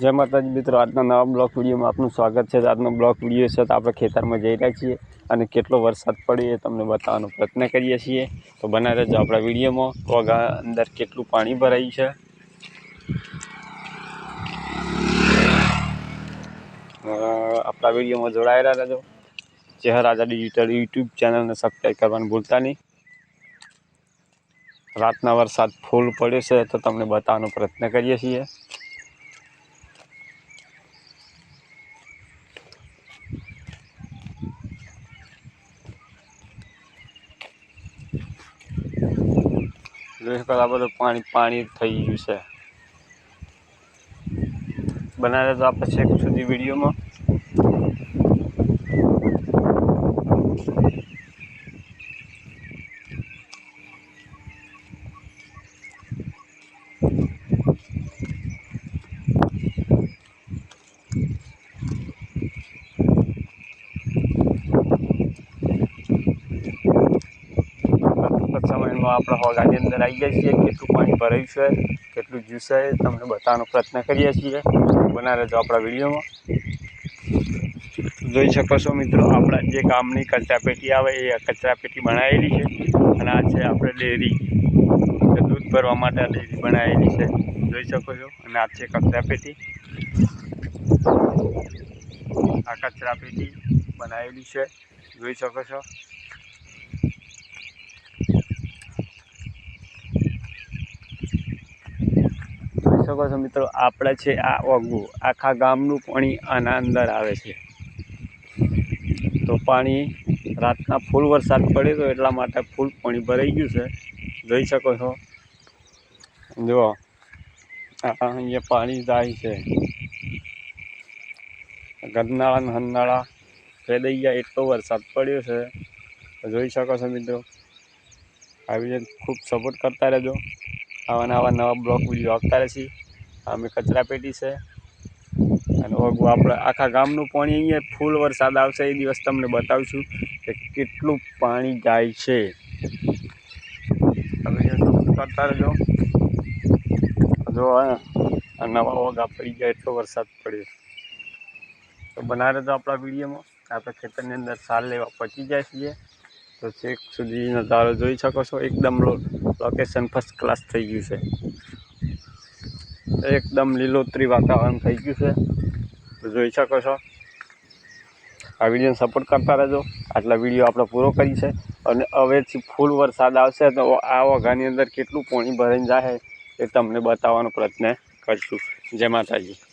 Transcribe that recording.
જય માતાજી મિત્રો, આજના નવા બ્લોક વિડીયોમાં આપનું સ્વાગત છે. આજનો બ્લોક વીડિયો છે તો આપણે ખેતરમાં જઈ રહ્યા છીએ અને કેટલો વરસાદ પડ્યો એ તમને બતાવવાનો પ્રયત્ન કરીએ છીએ. તો બનાવી રહેજો આપણા વિડીયોમાં. વગા અંદર કેટલું પાણી ભરાયું છે. આપણા વિડીયોમાં જોડાયેલા રહેજો. ચહેર રાજા ડિજિટલ યુટ્યુબ ચેનલને સબસ્ક્રાઈબ કરવાનું ભૂલતા નહીં. રાતના વરસાદ ફૂલ પડ્યો છે તો તમને બતાવવાનો પ્રયત્ન કરીએ છીએ. આ બધું પાણી પાણી થઈ ગયું છે. બનાવે તો આપણે છેક સુધી વિડીયોમાં ટૂંક જ સમયમાં આપણે હોગાની અંદર આવી ગયા છીએ. કેટલું પાણી ભરાયું છે, કેટલું જ્યુસ છે, તમને બતાવવાનો પ્રયત્ન કરીએ છીએ. બના રહેજો આપણા વિડીયોમાં. જોઈ શકો છો મિત્રો, આપણા જે ગામની કચરાપેટી આવે એ કચરાપેટી બનાવેલી છે. અને આ છે આપણે ડેરી. દૂધ ભરવા માટે ડેરી બનાવેલી છે. જોઈ શકો છો. અને આ છે કચરાપેટી. આ કચરાપેટી બનાવેલી છે. જોઈ શકો છો જોઈ શકો છો મિત્રો, આપણે છે આ ઓગવું, આખા ગામનું પાણી આના અંદર આવે છે. તો પાણી રાતના ફૂલ વરસાદ પડ્યો તો એટલા માટે ફૂલ પાણી ભરાઈ ગયું છે. જોઈ શકો છો. જુઓ અહીંયા પાણી જાય છે. ગરનાળા હરનાળા ફેદાઈ ગયા, એટલો વરસાદ પડ્યો છે. જોઈ શકો છો મિત્રો. આવી રીતે ખૂબ સપોર્ટ કરતા રહેજો. આવા નવા નવા બ્લોગ વીડિયો આવતા રહેશે. અમે કચરા પેટી છે. અને ઓગું આપણે આખા ગામનું પાણી અહીંયા ફૂલ વરસાદ આવશે એ દિવસ તમને બતાવીશું કે કેટલું પાણી જાય છે. સપોર્ટ કરતા રહેજો. જો આ નવા ઓગા પડી ગયા એટલો વરસાદ પડ્યો. તો બનાવે તો આપણા વિડીયોમાં. આપણે ખેતરની અંદર સાર લેવા પહોંચી જાય છીએ. તો છેક સુધી નજારો જોઈ શકો છો, એકદમ લોકેશન ફર્સ્ટ ક્લાસ થઈ ગયું છે. એકદમ લીલોતરી વાતાવરણ થઈ ગયું છે. જોઈ શકો છો. આ વિડીયોને સપોર્ટ કરતા રહેજો. આટલા વીડિયો આપણે પૂરો કરી છે અને હવેથી ફૂલ વરસાદ આવશે તો આ વઘાની અંદર કેટલું પાણી ભરાઈને જાય એ તમને બતાવવાનો પ્રયત્ન કરીશું. જય માતાજી.